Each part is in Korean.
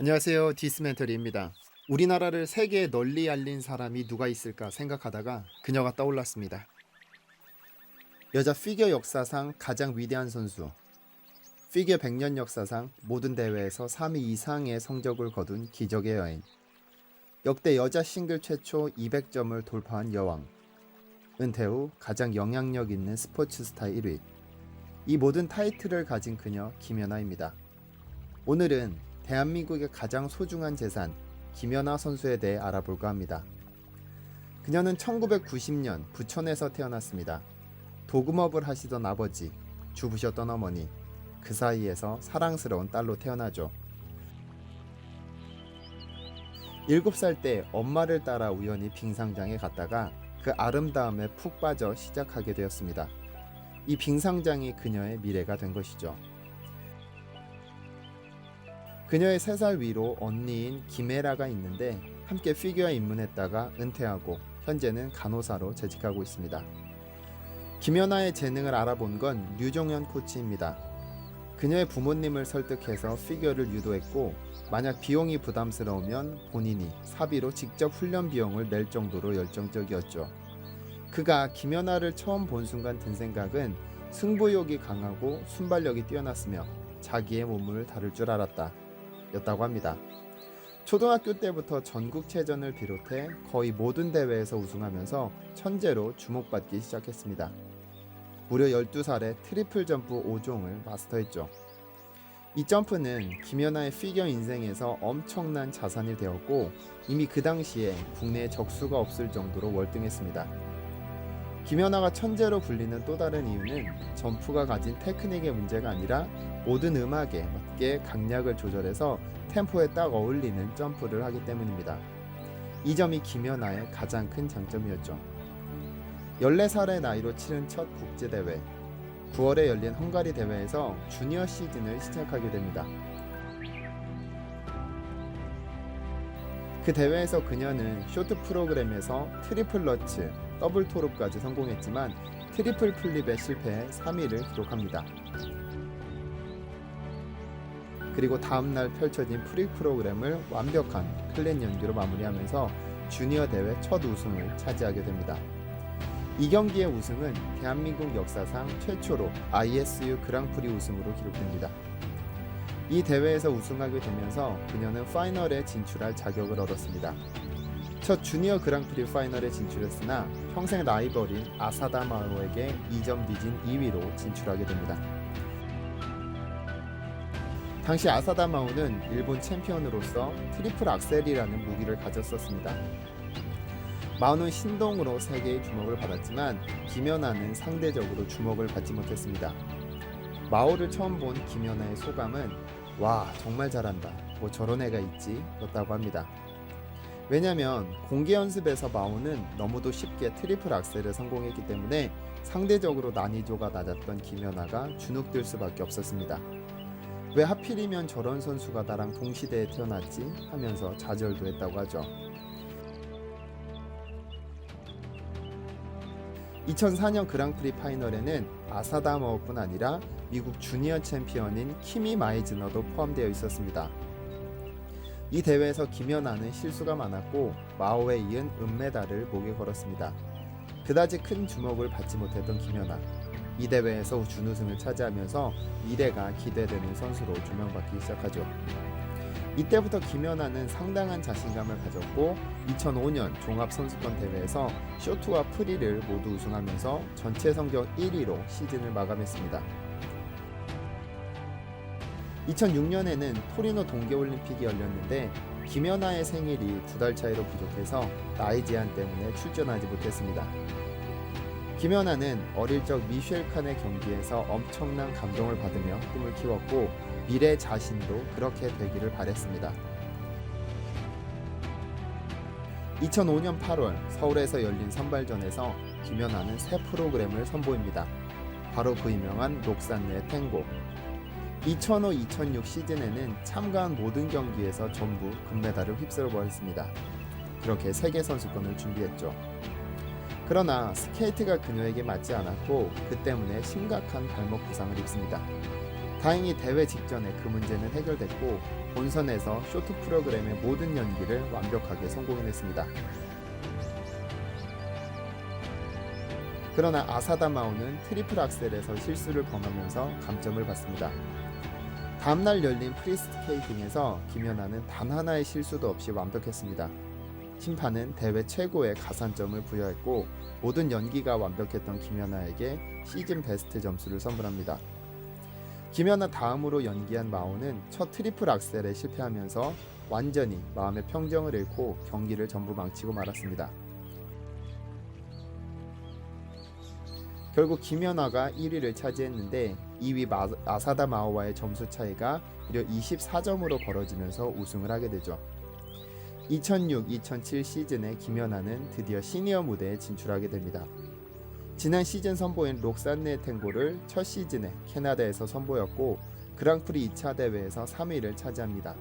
안녕하세요. 디스멘터리입니다. 우리나라를 세계에 널리 알린 사람이 누가 있을까 생각하다가 그녀가 떠올랐습니다. 여자 피겨 역사상 가장 위대한 선수. 피겨 100년 역사상 모든 대회에서 3위 이상의 성적을 거둔 기적의 여인. 역대 여자 싱글 최초 200점을 돌파한 여왕. 은퇴 후 가장 영향력 있는 스포츠 스타 1위. 이 모든 타이틀을 가진 그녀 김연아입니다. 오늘은 대한민국의 가장 소중한 재산 김연아 선수에 대해 알아볼까 합니다. 그녀는 1990년 부천에서 태어났습니다. 도금업을 하시던 아버지, 주부셨던 어머니, 그 사이에서 사랑스러운 딸로 태어나죠. 7살 때 엄마를 따라 우연히 빙상장에 갔다가 그 아름다움에 푹 빠져 시작하게 되었습니다. 이 빙상장이 그녀의 미래가 된 것이죠. 그녀의 3살 위로 언니인 김혜라가 있는데 함께 피규어 입문했다가 은퇴하고 현재는 간호사로 재직하고 있습니다. 김연아의 재능을 알아본 건 류종현 코치입니다. 그녀의 부모님을 설득해서 피규어를 유도했고 만약 비용이 부담스러우면 본인이 사비로 직접 훈련 비용을 낼 정도로 열정적이었죠. 그가 김연아를 처음 본 순간 든 생각은 승부욕이 강하고 순발력이 뛰어났으며 자기의 몸을 다룰 줄 알았다. 였다고 합니다. 초등학교 때부터 전국체전을 비롯해 거의 모든 대회에서 우승하면서 천재로 주목받기 시작했습니다. 무려 12살에 트리플 점프 5종을 마스터했죠. 이 점프는 김연아의 피겨 인생에서 엄청난 자산이 되었고 이미 그 당시에 국내에 적수가 없을 정도로 월등했습니다. 김연아가 천재로 불리는 또 다른 이유는 점프가 가진 테크닉의 문제가 아니라 모든 음악에 맞게 강약을 조절해서 템포에 딱 어울리는 점프를 하기 때문입니다. 이 점이 김연아의 가장 큰 장점이었죠. 14살의 나이로 치른 첫 국제대회 9월에 열린 헝가리 대회에서 주니어 시즌을 시작하게 됩니다. 그 대회에서 그녀는 쇼트 프로그램에서 트리플 러츠, 더블 토롭까지 성공했지만 트리플 플립에 실패해 3위를 기록합니다. 그리고 다음날 펼쳐진 프리 프로그램을 완벽한 클랜 연기로 마무리하면서 주니어 대회 첫 우승을 차지하게 됩니다. 이 경기의 우승은 대한민국 역사상 최초로 ISU 그랑프리 우승으로 기록됩니다. 이 대회에서 우승하게 되면서 그녀는 파이널에 진출할 자격을 얻었습니다. 첫 주니어 그랑프리 파이널에 진출했으나 평생 라이벌인 아사다 마오에게 2점 뒤진 2위로 진출하게 됩니다. 당시 아사다 마오는 일본 챔피언으로서 트리플 악셀이라는 무기를 가졌었습니다. 마오는 신동으로 세계의 주목을 받았지만 김연아는 상대적으로 주목을 받지 못했습니다. 마오를 처음 본 김연아의 소감은 와 정말 잘한다 뭐 저런 애가 있지 였다고 합니다. 왜냐면 공개 연습에서 마오는 너무도 쉽게 트리플 악셀을 성공했기 때문에 상대적으로 난이도가 낮았던 김연아가 주눅들 수밖에 없었습니다. 왜 하필이면 저런 선수가 나랑 동시대에 태어났지 하면서 좌절도 했다고 하죠. 2004년 그랑프리 파이널에는 아사다마오뿐 아니라 미국 주니어 챔피언인 키미 마이즈너도 포함되어 있었습니다. 이 대회에서 김연아는 실수가 많았고 마오에 이은 은메달을 목에 걸었습니다. 그다지 큰 주목을 받지 못했던 김연아. 이 대회에서 준우승을 차지하면서 미래가 기대되는 선수로 조명받기 시작하죠. 이때부터 김연아는 상당한 자신감을 가졌고 2005년 종합선수권 대회에서 쇼트와 프리를 모두 우승하면서 전체 성적 1위로 시즌을 마감했습니다. 2006년에는 토리노 동계올림픽이 열렸는데 김연아의 생일이 두 달 차이로 부족해서 나이 제한 때문에 출전하지 못했습니다. 김연아는 어릴 적 미셸 칸의 경기에서 엄청난 감동을 받으며 꿈을 키웠고 미래 자신도 그렇게 되기를 바랬습니다. 2005년 8월 서울에서 열린 선발전에서 김연아는 새 프로그램을 선보입니다. 바로 그 유명한 록산의 탱고. 2005-2006 시즌에는 참가한 모든 경기에서 전부 금메달을 휩쓸어 버렸습니다. 그렇게 세계 선수권을 준비했죠. 그러나 스케이트가 그녀에게 맞지 않았고 그 때문에 심각한 발목 부상을 입습니다. 다행히 대회 직전에 그 문제는 해결됐고 본선에서 쇼트 프로그램의 모든 연기를 완벽하게 성공해냈습니다. 그러나 아사다 마오는 트리플 악셀에서 실수를 범하면서 감점을 받습니다. 다음날 열린 프리스케이팅에서 김연아는 단 하나의 실수도 없이 완벽했습니다. 심판은 대회 최고의 가산점을 부여했고 모든 연기가 완벽했던 김연아에게 시즌 베스트 점수를 선물합니다. 김연아 다음으로 연기한 마오는 첫 트리플 악셀에 실패하면서 완전히 마음의 평정을 잃고 경기를 전부 망치고 말았습니다. 결국 김연아가 1위를 차지했는데 2위 마, 아사다 마오와의 점수 차이가 무려 24점으로 벌어지면서 우승을 하게 되죠. 2006-2007 시즌에 김연아는 드디어 시니어 무대에 진출하게 됩니다. 지난 시즌 선보인 록산네 탱고를 첫 시즌에 캐나다에서 선보였고 그랑프리 2차 대회에서 3위를 차지합니다.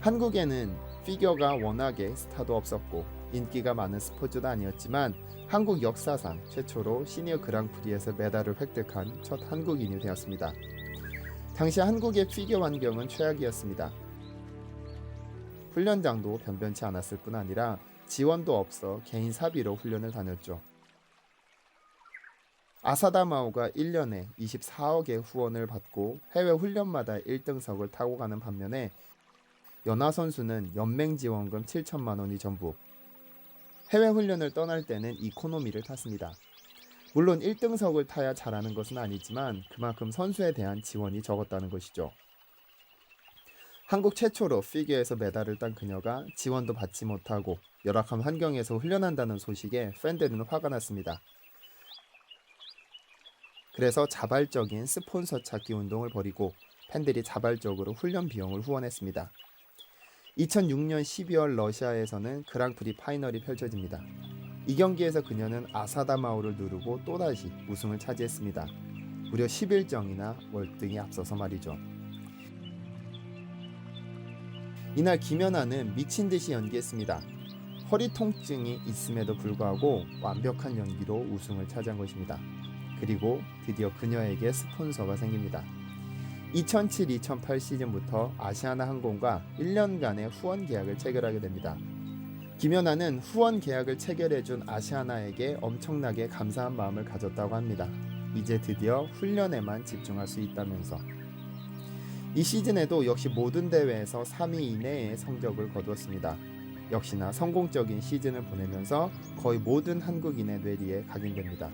한국에는 피겨가 워낙에 스타도 없었고 인기가 많은 스포츠도 아니었지만 한국 역사상 최초로 시니어 그랑프리에서 메달을 획득한 첫 한국인이 되었습니다. 당시 한국의 피겨 환경은 최악이었습니다. 훈련장도 변변치 않았을 뿐 아니라 지원도 없어 개인 사비로 훈련을 다녔죠. 아사다 마오가 1년에 24억의 후원을 받고 해외 훈련마다 1등석을 타고 가는 반면에 연하 선수는 연맹 지원금 7천만 원이 전부. 해외 훈련을 떠날 때는 이코노미를 탔습니다. 물론 1등석을 타야 잘하는 것은 아니지만 그만큼 선수에 대한 지원이 적었다는 것이죠. 한국 최초로 피겨에서 메달을 딴 그녀가 지원도 받지 못하고 열악한 환경에서 훈련한다는 소식에 팬들은 화가 났습니다. 그래서 자발적인 스폰서 찾기 운동을 벌이고 팬들이 자발적으로 훈련 비용을 후원했습니다. 2006년 12월 러시아에서는 그랑프리 파이널이 펼쳐집니다. 이 경기에서 그녀는 아사다마오를 누르고 또다시 우승을 차지했습니다. 무려 11점이나 월등히 앞서서 말이죠. 이날 김연아는 미친 듯이 연기했습니다. 허리 통증이 있음에도 불구하고 완벽한 연기로 우승을 차지한 것입니다. 그리고 드디어 그녀에게 스폰서가 생깁니다. 2007-2008 시즌부터 아시아나 항공과 1년간의 후원 계약을 체결하게 됩니다. 김연아는 후원 계약을 체결해준 아시아나에게 엄청나게 감사한 마음을 가졌다고 합니다. 이제 드디어 훈련에만 집중할 수 있다면서. 이 시즌에도 역시 모든 대회에서 3위 이내의 성적을 거두었습니다. 역시나 성공적인 시즌을 보내면서 거의 모든 한국인의 뇌리에 각인됩니다.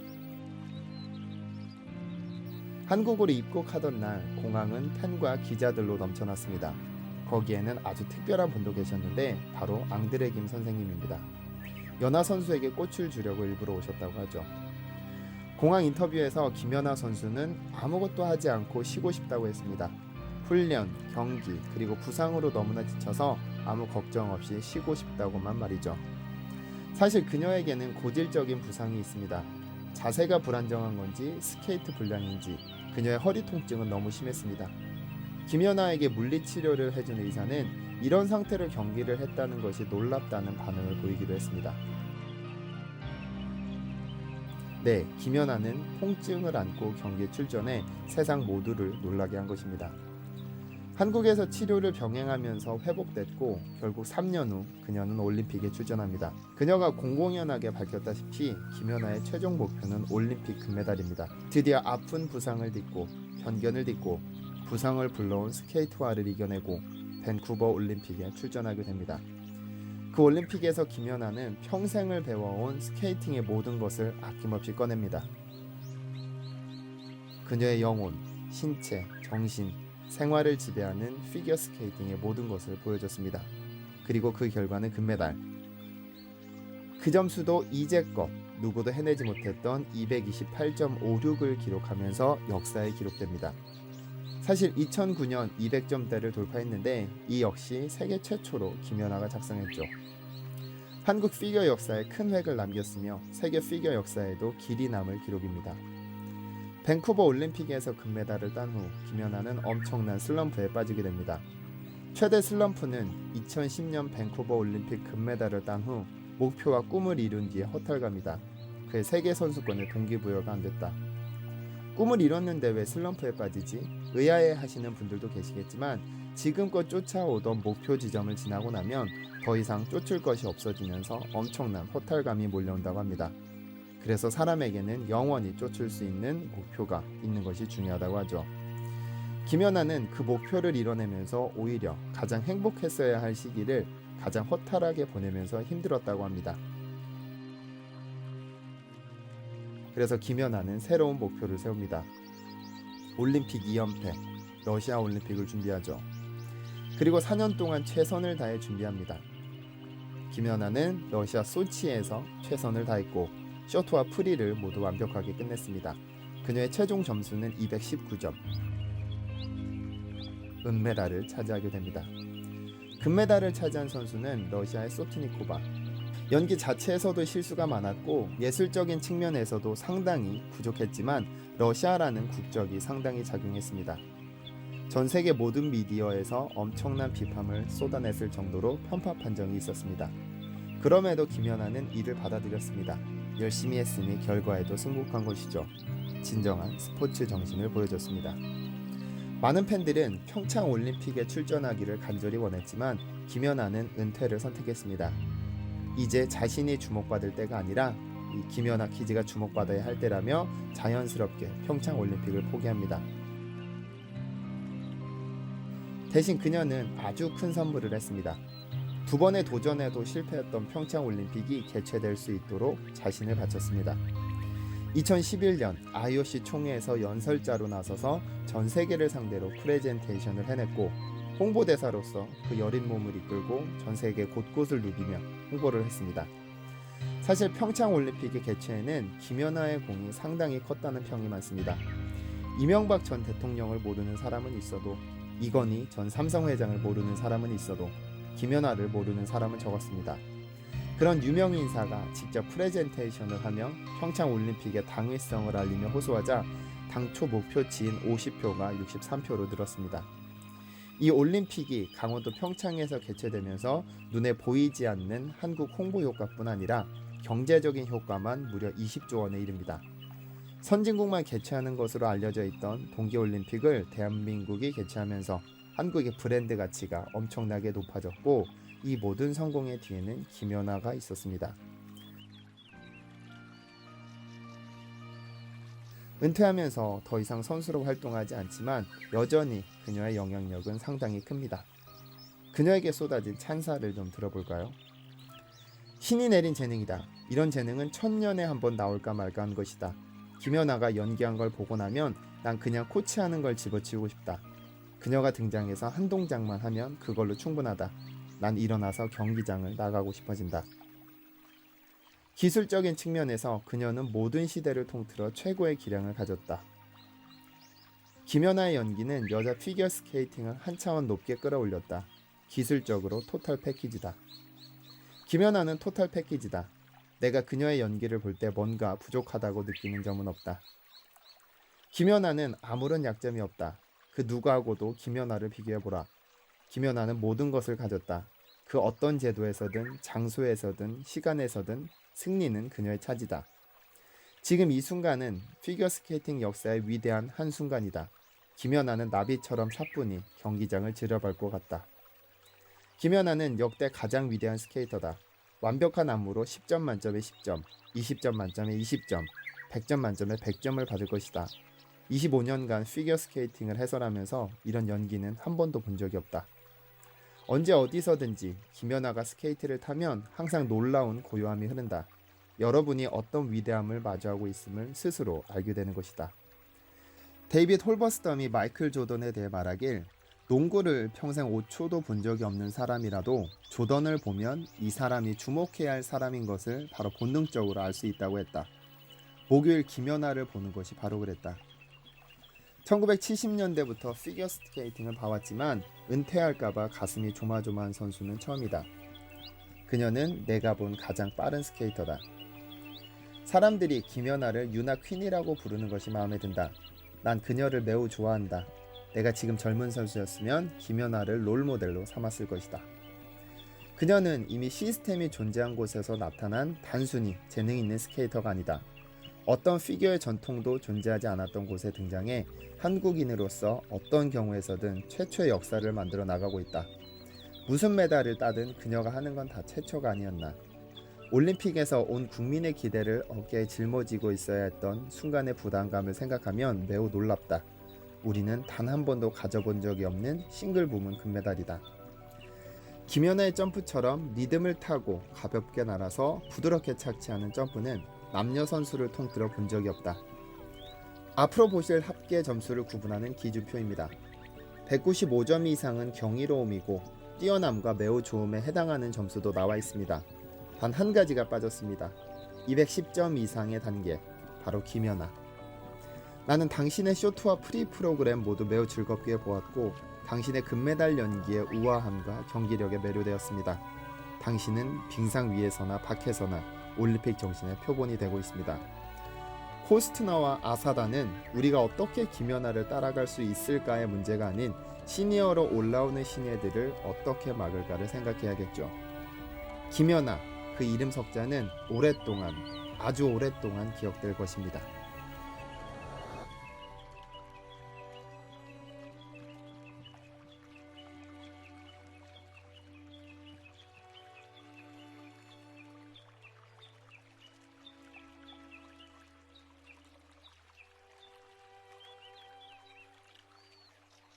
한국으로 입국하던 날 공항은 팬과 기자들로 넘쳐났습니다. 거기에는 아주 특별한 분도 계셨는데 바로 앙드레 김 선생님입니다. 연하 선수에게 꽃을 주려고 일부러 오셨다고 하죠. 공항 인터뷰에서 김연아 선수는 아무것도 하지 않고 쉬고 싶다고 했습니다. 훈련, 경기, 그리고 부상으로 너무나 지쳐서 아무 걱정 없이 쉬고 싶다고만 말이죠. 사실 그녀에게는 고질적인 부상이 있습니다. 자세가 불안정한 건지 스케이트 불량인지 그녀의 허리 통증은 너무 심했습니다. 김연아에게 물리 치료를 해준 의사는 이런 상태로 경기를 했다는 것이 놀랍다는 반응을 보이기도 했습니다. 네, 김연아는 통증을 안고 경기에 출전해 세상 모두를 놀라게 한 것입니다. 한국에서 치료를 병행하면서 회복됐고 결국 3년 후 그녀는 올림픽에 출전합니다. 그녀가 공공연하게 밝혔다시피 김연아의 최종 목표는 올림픽 금메달입니다. 드디어 아픈 부상을 딛고 편견을 딛고 부상을 불러온 스케이트화를 이겨내고 밴쿠버 올림픽에 출전하게 됩니다. 그 올림픽에서 김연아는 평생을 배워온 스케이팅의 모든 것을 아낌없이 꺼냅니다. 그녀의 영혼, 신체, 정신, 생활을 지배하는 피겨 스케이팅의 모든 것을 보여줬습니다. 그리고 그 결과는 금메달. 그 점수도 이제껏 누구도 해내지 못했던 228.56을 기록하면서 역사에 기록됩니다. 사실 2009년 200점대를 돌파했는데 이 역시 세계 최초로 김연아가 작성했죠. 한국 피겨 역사에 큰 획을 남겼으며 세계 피겨 역사에도 길이 남을 기록입니다. 밴쿠버 올림픽에서 금메달을 딴 후 김연아는 엄청난 슬럼프에 빠지게 됩니다. 최대 슬럼프는 2010년 밴쿠버 올림픽 금메달을 딴 후 목표와 꿈을 이룬 뒤에 허탈감이다. 그의 세계 선수권의 동기부여가 안 됐다. 꿈을 이뤘는데 왜 슬럼프에 빠지지? 의아해 하시는 분들도 계시겠지만 지금껏 쫓아오던 목표 지점을 지나고 나면 더 이상 쫓을 것이 없어지면서 엄청난 허탈감이 몰려온다고 합니다. 그래서 사람에게는 영원히 쫓을 수 있는 목표가 있는 것이 중요하다고 하죠. 김연아는 그 목표를 이뤄내면서 오히려 가장 행복했어야 할 시기를 가장 허탈하게 보내면서 힘들었다고 합니다. 그래서 김연아는 새로운 목표를 세웁니다. 올림픽 2연패, 러시아 올림픽을 준비하죠. 그리고 4년 동안 최선을 다해 준비합니다. 김연아는 러시아 소치에서 최선을 다했고 쇼트와 프리를 모두 완벽하게 끝냈습니다. 그녀의 최종 점수는 219점. 은메달을 차지하게 됩니다. 금메달을 차지한 선수는 러시아의 소트니코바. 연기 자체에서도 실수가 많았고 예술적인 측면에서도 상당히 부족했지만 러시아라는 국적이 상당히 작용했습니다. 전 세계 모든 미디어에서 엄청난 비판을 쏟아냈을 정도로 편파 판정이 있었습니다. 그럼에도 김연아는 이를 받아들였습니다. 열심히 했으니 결과에도 승복한 것이죠. 진정한 스포츠 정신을 보여줬습니다. 많은 팬들은 평창 올림픽에 출전하기를 간절히 원했지만 김연아는 은퇴를 선택했습니다. 이제 자신이 주목받을 때가 아니라 이 김연아 키즈가 주목받아야 할 때라며 자연스럽게 평창 올림픽을 포기합니다. 대신 그녀는 아주 큰 선물을 했습니다. 두 번의 도전에도 실패했던 평창 올림픽이 개최될 수 있도록 자신을 바쳤습니다. 2011년 IOC 총회에서 연설자로 나서서 전 세계를 상대로 프레젠테이션을 해냈고 홍보대사로서 그 여린 몸을 이끌고 전 세계 곳곳을 누비며 홍보를 했습니다. 사실 평창 올림픽의 개최에는 김연아의 공이 상당히 컸다는 평이 많습니다. 이명박 전 대통령을 모르는 사람은 있어도 이건희 전 삼성 회장을 모르는 사람은 있어도 김연아를 모르는 사람은 적었습니다. 그런 유명 인사가 직접 프레젠테이션을 하며 평창 올림픽의 당위성을 알리며 호소하자 당초 목표치인 50표가 63표로 늘었습니다. 이 올림픽이 강원도 평창에서 개최되면서 눈에 보이지 않는 한국 홍보 효과뿐 아니라 경제적인 효과만 무려 20조 원에 이릅니다. 선진국만 개최하는 것으로 알려져 있던 동계올림픽을 대한민국이 개최하면서 한국의 브랜드 가치가 엄청나게 높아졌고 이 모든 성공의 뒤에는 김연아가 있었습니다. 은퇴하면서 더 이상 선수로 활동하지 않지만 여전히 그녀의 영향력은 상당히 큽니다. 그녀에게 쏟아진 찬사를 좀 들어볼까요? 신이 내린 재능이다. 이런 재능은 천년에 한 번 나올까 말까 한 것이다. 김연아가 연기한 걸 보고 나면 난 그냥 코치하는 걸 집어치우고 싶다. 그녀가 등장해서 한 동작만 하면 그걸로 충분하다. 난 일어나서 경기장을 나가고 싶어진다. 기술적인 측면에서 그녀는 모든 시대를 통틀어 최고의 기량을 가졌다. 김연아의 연기는 여자 피겨 스케이팅을 한 차원 높게 끌어올렸다. 기술적으로 토탈 패키지다. 김연아는 토탈 패키지다. 내가 그녀의 연기를 볼 때 뭔가 부족하다고 느끼는 점은 없다. 김연아는 아무런 약점이 없다. 그 누구하고도 김연아를 비교해보라. 김연아는 모든 것을 가졌다. 그 어떤 제도에서든 장소에서든 시간에서든 승리는 그녀의 차지다. 지금 이 순간은 피겨스케이팅 역사의 위대한 한 순간이다. 김연아는 나비처럼 사뿐히 경기장을 지려밟고 갔다. 김연아는 역대 가장 위대한 스케이터다. 완벽한 안무로 10점 만점에 10점, 20점 만점에 20점, 100점 만점에 100점을 받을 것이다. 25년간 피겨 스케이팅을 해설하면서 이런 연기는 한 번도 본 적이 없다. 언제 어디서든지 김연아가 스케이트를 타면 항상 놀라운 고요함이 흐른다. 여러분이 어떤 위대함을 마주하고 있음을 스스로 알게 되는 것이다. 데이빗 홀버스덤이 마이클 조던에 대해 말하길 농구를 평생 5초도 본 적이 없는 사람이라도 조던을 보면 이 사람이 주목해야 할 사람인 것을 바로 본능적으로 알 수 있다고 했다. 목요일 김연아를 보는 것이 바로 그랬다. 1970년대부터 피겨 스케이팅을 봐왔지만 은퇴할까봐 가슴이 조마조마한 선수는 처음이다. 그녀는 내가 본 가장 빠른 스케이터다. 사람들이 김연아를 유나 퀸이라고 부르는 것이 마음에 든다. 난 그녀를 매우 좋아한다. 내가 지금 젊은 선수였으면 김연아를 롤 모델로 삼았을 것이다. 그녀는 이미 시스템이 존재한 곳에서 나타난 단순히 재능 있는 스케이터가 아니다. 어떤 피겨의 전통도 존재하지 않았던 곳에 등장해 한국인으로서 어떤 경우에서든 최초의 역사를 만들어 나가고 있다. 무슨 메달을 따든 그녀가 하는 건 다 최초가 아니었나. 올림픽에서 온 국민의 기대를 어깨에 짊어지고 있어야 했던 순간의 부담감을 생각하면 매우 놀랍다. 우리는 단 한 번도 가져본 적이 없는 싱글 부문 금메달이다. 김연아의 점프처럼 리듬을 타고 가볍게 날아서 부드럽게 착지하는 점프는 남녀 선수를 통틀어 본 적이 없다. 앞으로 보실 합계 점수를 구분하는 기준표입니다. 195점 이상은 경이로움이고 뛰어남과 매우 좋음에 해당하는 점수도 나와 있습니다. 단 한 가지가 빠졌습니다. 210점 이상의 단계, 바로 김연아. 나는 당신의 쇼트와 프리 프로그램 모두 매우 즐겁게 보았고 당신의 금메달 연기의 우아함과 경기력에 매료되었습니다. 당신은 빙상 위에서나 밖에서나 올림픽 정신의 표본이 되고 있습니다. 코스트나와 아사다는 우리가 어떻게 김연아를 따라갈 수 있을까의 문제가 아닌 시니어로 올라오는 신예들을 어떻게 막을까를 생각해야겠죠. 김연아 그 이름 석자는 오랫동안 아주 오랫동안 기억될 것입니다.